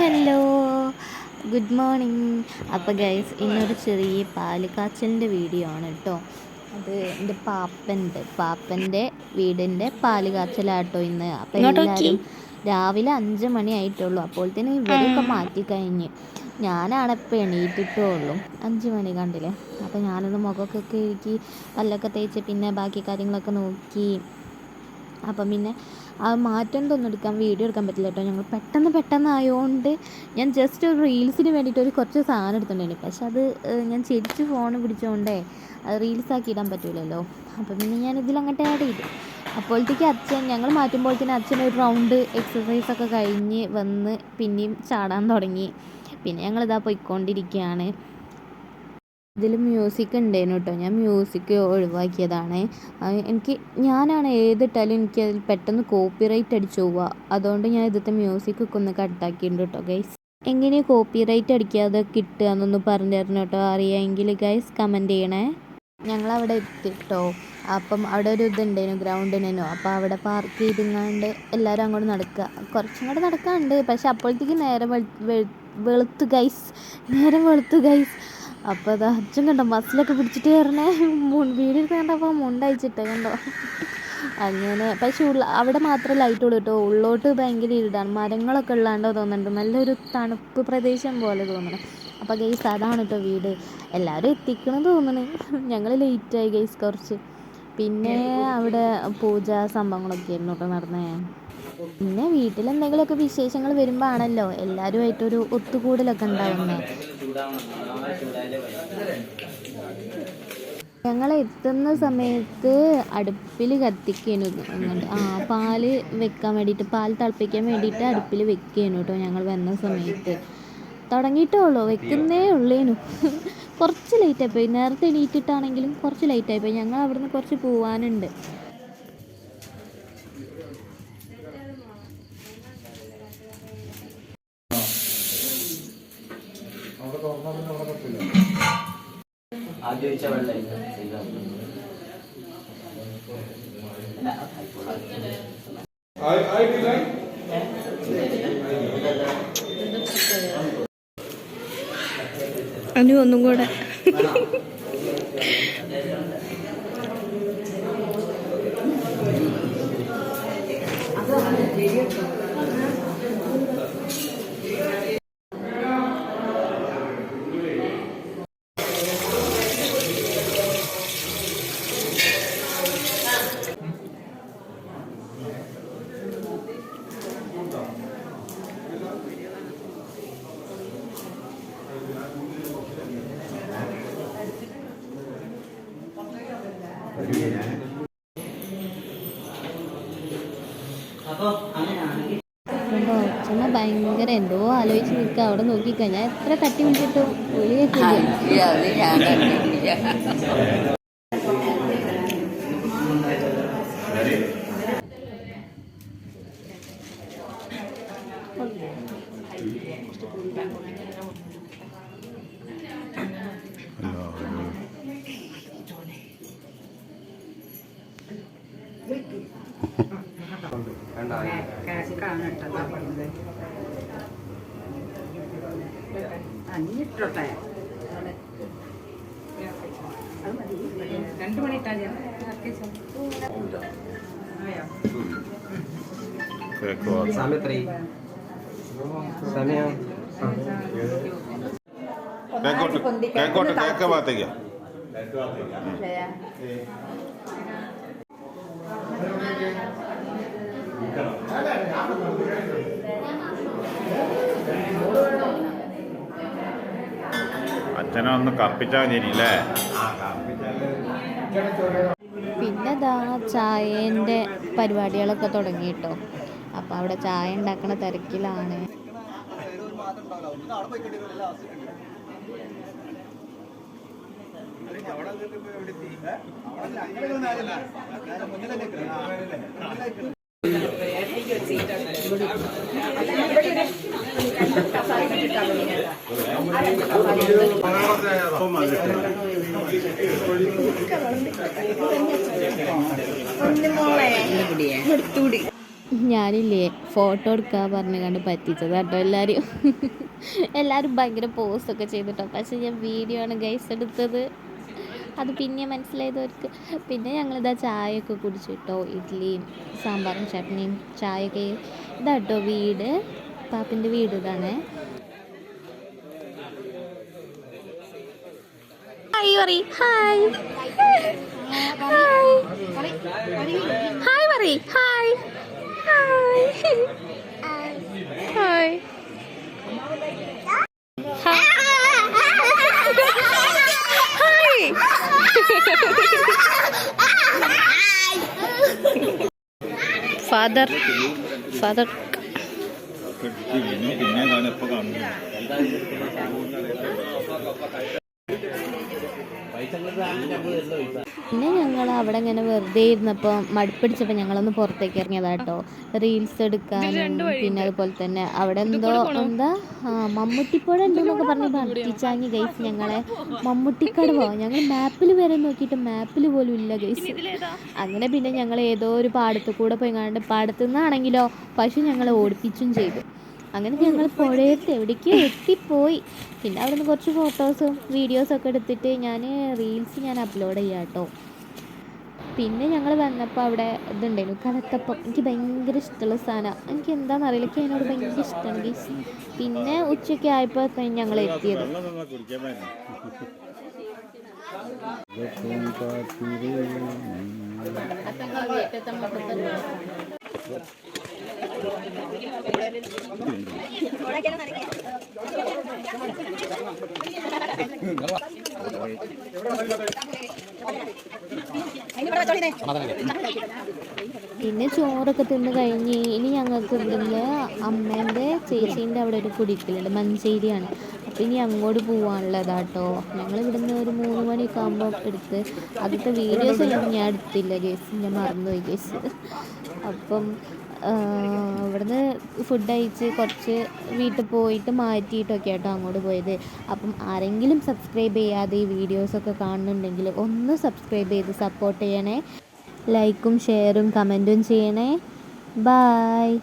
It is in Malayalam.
ഹലോ. ഗുഡ് മോർണിംഗ് അപ്പോൾ ഗൈസ് ഇന്നൊരു ചെറിയ പാൽ കാച്ചലിന്റെ വീഡിയോ ആണ് കേട്ടോ അത് എന്റെ പാപ്പന്റെ പാപ്പന്റെ വീടിന്റെ പാലുകാച്ചലാട്ടോ ഇന്ന്. അപ്പോൾ എല്ലാവരും രാവിലെ അഞ്ച് മണി ആയിട്ടുള്ളൂ. അപ്പോഴത്തേനും ഇവരൊക്കെ മാറ്റി കഴിഞ്ഞ് ഞാനാണ് ഇപ്പോൾ എണീറ്റിട്ടുള്ളൂ അഞ്ച് മണി കണ്ടില്ലേ? അപ്പോൾ ഞാനത് മുഖമൊക്കെ കഴുകി പല്ലൊക്കെ തേച്ച് പിന്നെ ബാക്കി കാര്യങ്ങളൊക്കെ നോക്കി. അപ്പം പിന്നെ ആ മാറ്റം തൊന്നും എടുക്കാൻ വീഡിയോ എടുക്കാൻ പറ്റില്ല കേട്ടോ. ഞങ്ങൾ പെട്ടെന്ന് പെട്ടെന്ന് ആയതുകൊണ്ട് ഞാൻ ജസ്റ്റ് ഒരു റീൽസിന് വേണ്ടിയിട്ട് ഒരു കുറച്ച് സാധനം എടുത്തിട്ടുണ്ടായിരുന്നു. പക്ഷെ അത് ഞാൻ ചെരിച്ച് ഫോൺ പിടിച്ചുകൊണ്ടേ അത് റീൽസ് ആക്കി ഇടാൻ പറ്റൂലല്ലോ. അപ്പം പിന്നെ ഞാൻ ഇതിൽ അങ്ങോട്ട് ആഡ് ചെയ്തു. അപ്പോഴത്തേക്ക് അച്ഛൻ ഞങ്ങൾ മാറ്റുമ്പോഴത്തേന് അച്ഛൻ ഒരു റൗണ്ട് എക്സസൈസ് ഒക്കെ കഴിഞ്ഞ് വന്ന് പിന്നെയും ചാടാൻ തുടങ്ങി. പിന്നെ ഞങ്ങളിതാ പോയിക്കൊണ്ടിരിക്കുകയാണ്. ഇതിൽ മ്യൂസിക് ഉണ്ടായിരുന്നു കേട്ടോ ഞാൻ മ്യൂസിക് ഒഴിവാക്കിയതാണ്. എനിക്ക് ഞാനാണ് ഏതിട്ടാലും എനിക്ക് അതിൽ പെട്ടെന്ന് കോപ്പിറൈറ്റ് അടിച്ചു പോവുക അതുകൊണ്ട് ഞാൻ ഇതിലത്തെ മ്യൂസിക് ഒക്കെ ഒന്ന് കട്ടാക്കിയിട്ടുണ്ട് കേട്ടോ ഗൈസ് എങ്ങനെയാണ് കോപ്പിറൈറ്റ് അടിക്കാതെ കിട്ടുക എന്നൊന്ന് പറഞ്ഞു തരണം കേട്ടോ അറിയാമെങ്കിൽ ഗൈസ് കമന്റ് ചെയ്യണേ. ഞങ്ങളവിടെ എത്തിട്ടോ. അപ്പം അവിടെ ഒരു ഇതുണ്ടായിരുന്നു ഗ്രൗണ്ടിനോ അപ്പം അപ്പോൾ അവിടെ പാർക്ക് ചെയ്തിങ്ങാണ്ട് എല്ലാവരും അങ്ങോട്ട് നടക്കുക. കുറച്ചും കൂടെ നടക്കാനുണ്ട്. പക്ഷെ അപ്പോഴത്തേക്ക് നേരം വെളു- വെളു- വെളുത്ത് ഗൈസ് നേരം വെളുത്ത് ഗൈസ് അപ്പോൾ അത് അച്ഛൻ കണ്ടോ മസിലൊക്കെ പിടിച്ചിട്ട് കയറണേ വീടിൽ കണ്ടപ്പോൾ മുണ്ടയച്ചിട്ട് കണ്ടോ. അങ്ങനെ പക്ഷെ ഉള്ള അവിടെ മാത്രമേ ലൈറ്റ് ഉള്ളൂ കേട്ടോ. ഉള്ളോട്ട് ഭയങ്കര ഇരുടാണ്. മരങ്ങളൊക്കെ ഉള്ളാണ്ടോ തോന്നുന്നുണ്ട്. നല്ലൊരു തണുപ്പ് പ്രദേശം പോലെ തോന്നണം. അപ്പോൾ ഗൈസ് അതാണ് കേട്ടോ വീട്. എല്ലാവരും എത്തിക്കണം തോന്നണേ. ഞങ്ങൾ ലേറ്റായി ഗൈസ് കുറച്ച്. പിന്നെ അവിടെ പൂജ സംഭവങ്ങളൊക്കെ ആയിരുന്നു കേട്ടോ നടന്നേ. പിന്നെ വീട്ടിൽ എന്തെങ്കിലുമൊക്കെ വിശേഷങ്ങൾ വരുമ്പോ ആണല്ലോ എല്ലാവരുമായിട്ടൊരു ഒത്തുകൂടലൊക്കെ ഉണ്ടാവുന്നത് ഞങ്ങൾ എത്തുന്ന സമയത്ത് അടുപ്പിൽ കത്തിക്കേനു. അങ്ങോട്ട് ആ പാൽ വെക്കാൻ വേണ്ടിയിട്ട് പാൽ തിളപ്പിക്കാൻ വേണ്ടിയിട്ട് അടുപ്പിൽ വെക്കേനു കേട്ടോ ഞങ്ങൾ വന്ന സമയത്ത്. തുടങ്ങിയിട്ടേ ഉള്ളൂ വെക്കുന്നേ ഉള്ളേനു. കുറച്ച് ലൈറ്റായിപ്പോയി നേരത്തെ എണീറ്റിട്ടാണെങ്കിലും കുറച്ച് ലൈറ്റായിപ്പോയി ഞങ്ങൾ അവിടുന്ന് കുറച്ച് പോവാനുണ്ട്. ആദ്യം ഒഴിച്ച വെള്ളം അനു ഒന്നും കൂടെ. അപ്പൊ ഭയങ്കര എന്തോ ആലോചിച്ച് നിൽക്കുക അവിടെ നോക്കിക്കഴിഞ്ഞാൽ എത്ര തട്ടി വിളിച്ചിട്ട് ഒരു കേൾക്കില്ല അഞ്ഞിട്ടോട്ടെ രണ്ടു മണി ഇട്ടാൽ സമയം എത്രയായി സമയം കേക്കോട്ട് കേക്കോട്ട് കേക്ക ഭാഗത്തേക്ക് അച്ഛനെ ഒന്ന് കർപ്പിച്ചാൽ മതിയല്ലേ പിന്നെ ദാ ചായേന്റെ പരിപാടികളൊക്കെ തുടങ്ങിട്ടോ അപ്പൊ അവിടെ ചായ ഉണ്ടാക്കണ തിരക്കിലാണ്. അവിടെ ഞാനില്ലേ ഫോട്ടോ എടുക്കാൻ പറഞ്ഞു കണ്ട് പറ്റിച്ചത് കേട്ടോ എല്ലാവരും എല്ലാവരും ഭയങ്കര പോസ്റ്റൊക്കെ ചെയ്തിട്ടോ. പക്ഷെ ഞാൻ വീഡിയോ ആണ് ഗൈസ് എടുത്തത്. അത് പിന്നെ മനസ്സിലായതവർക്ക് പിന്നെ ഞങ്ങളിതാ ചായയൊക്കെ കുടിച്ചിട്ടോ ഇഡ്ലിയും സാമ്പാറും ചട്നിയും ചായയൊക്കെ. ഇതാട്ടോ വീട്. പാപ്പിന്റെ വീട് ഇതാണേ. ഹായ് പറ ഹായ് ഹായ് പറ hi hi hi father father പിന്നെ പിന്നെ ഞാൻ കാണുന്നു പിന്നെ ഞങ്ങൾ അവിടെ ഇങ്ങനെ വെറുതെ ഇരുന്നപ്പോൾ മടുപ്പിടിച്ചപ്പോൾ ഞങ്ങളൊന്ന് പുറത്തേക്ക് ഇറങ്ങിയതാട്ടോ. റീൽസ് എടുക്കാനും പിന്നെ അതുപോലെ തന്നെ അവിടെ എന്തോ എന്താ? മമ്മൂട്ടിപ്പോഴ ഉണ്ടെന്നൊക്കെ പറഞ്ഞ് ചാങ്ങി ഗൈസ് ഞങ്ങളെ മമ്മൂട്ടിക്കടവോ ഞങ്ങൾ മാപ്പിൽ വരെ നോക്കിയിട്ട് മാപ്പിൽ പോലും ഇല്ല ഗൈസ് അങ്ങനെ പിന്നെ ഞങ്ങൾ ഏതോ ഒരു പാടത്ത് കൂടെ പോയി കണ്ട് പാടത്തു നിന്നാണെങ്കിലോ പശു ഞങ്ങളെ ഓടിപ്പിച്ചും ചെയ്തു. അങ്ങനെ ഞങ്ങൾ പുഴയത്ത് എവിടേക്കോ എത്തിപ്പോയി. പിന്നെ അവിടെ നിന്ന് കുറച്ച് ഫോട്ടോസും വീഡിയോസും ഒക്കെ എടുത്തിട്ട് ഞാൻ റീൽസ് ഞാൻ അപ്ലോഡ് ചെയ്യാം കേട്ടോ പിന്നെ ഞങ്ങൾ വന്നപ്പോൾ അവിടെ ഇതുണ്ടായിരുന്നു കലത്തപ്പം എനിക്ക് ഭയങ്കര ഇഷ്ടമുള്ള സാധനമാണ് എനിക്ക് എന്താണെന്ന് അറിയില്ല. എനിക്ക് അതിനോട് ഭയങ്കര ഇഷ്ടമാണ് പിന്നെ ഉച്ചയ്ക്ക് ആയപ്പോൾ ഞങ്ങൾ എത്തിയത്. പിന്നെ ചോറൊക്കെ തിന്ന് കഴിഞ്ഞ് ഇനി ഞങ്ങൾക്ക് ഇവിടുന്ന് അമ്മേന്റെ ചേച്ചീന്റെ അവിടെ ഒരു കുടിക്കലുണ്ട് മഞ്ചേരിയാണ്. അപ്പോൾ ഇനി അങ്ങോട്ട് പോകാനുള്ളതാട്ടോ ഞങ്ങൾ ഇവിടുന്ന് ഒരു മൂന്ന് മണിയൊക്കെ ആകുമ്പോൾ എടുത്ത് ആദ്യത്തെ വീഡിയോസ് ഞാൻ എടുത്തില്ല കേസ് ഞാൻ മറന്നുപോയി കേസ് അപ്പം ഇവിടുന്ന് ഫുഡ് കഴിച്ച് കുറച്ച് വീട്ടിൽ പോയിട്ട് മാറ്റിയിട്ടൊക്കെ ആട്ടോ അങ്ങോട്ട് പോയത്. അപ്പം ആരെങ്കിലും സബ്സ്ക്രൈബ് ചെയ്യാതെ ഈ വീഡിയോസൊക്കെ കാണുന്നുണ്ടെങ്കിൽ ഒന്ന് സബ്സ്ക്രൈബ് ചെയ്ത് സപ്പോർട്ട് ചെയ്യണേ. ലൈക്കും ഷെയറും കമന്റും ചെയ്യണേ. ബായ്